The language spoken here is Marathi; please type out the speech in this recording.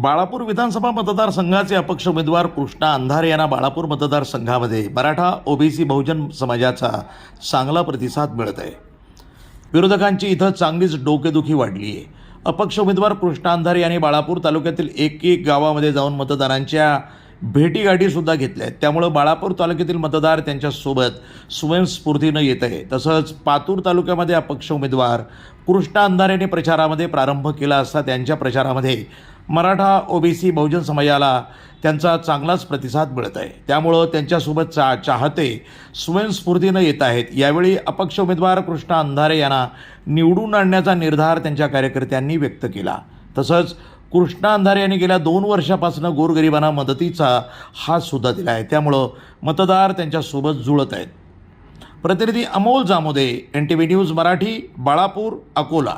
बाळापूर विधानसभा मतदारसंघाचे अपक्ष उमेदवार कृष्णा अंधारे यांना बाळापूर मतदारसंघामध्ये. मराठा ओबीसी बहुजन समाजाचा चांगला प्रतिसाद मिळत आहे विरोधकांची इथं चांगलीच डोकेदुखी वाढली आहे अपक्ष उमेदवार कृष्णा अंधारे यांनी बाळापूर तालुक्यातील एक एक गावामध्ये जाऊन मतदारांच्या भेटीगाठीसुद्धा घेतल्या आहेत. त्यामुळं बाळापूर तालुक्यातील मतदार त्यांच्यासोबत स्वयंस्फूर्तीनं येत आहे. तसंच पातूर तालुक्यामध्ये अपक्ष उमेदवार कृष्णा अंधारेने प्रचारामध्ये प्रारंभ केला असता त्यांच्या प्रचारामध्ये मराठा ओबीसी बहुजन समाजाला त्यांचा चांगलाच प्रतिसाद मिळत आहे. त्यामुळं त्यांच्यासोबत चा चाहते स्वयंस्फूर्तीनं येत आहेत. यावेळी अपक्ष उमेदवार कृष्णा अंधारे यांना निवडून आणण्याचा निर्धार त्यांच्या कार्यकर्त्यांनी व्यक्त केला. तसंच कृष्णा अंधारे यांनी गेल्या दोन वर्षापासून गोरगरिबांना मदतीचा हात सुद्धा दिला आहे. त्यामुळं मतदार त्यांच्यासोबत जुळत आहेत. प्रतिनिधी Amol Jamode N T V news Marathi Balapur Akola.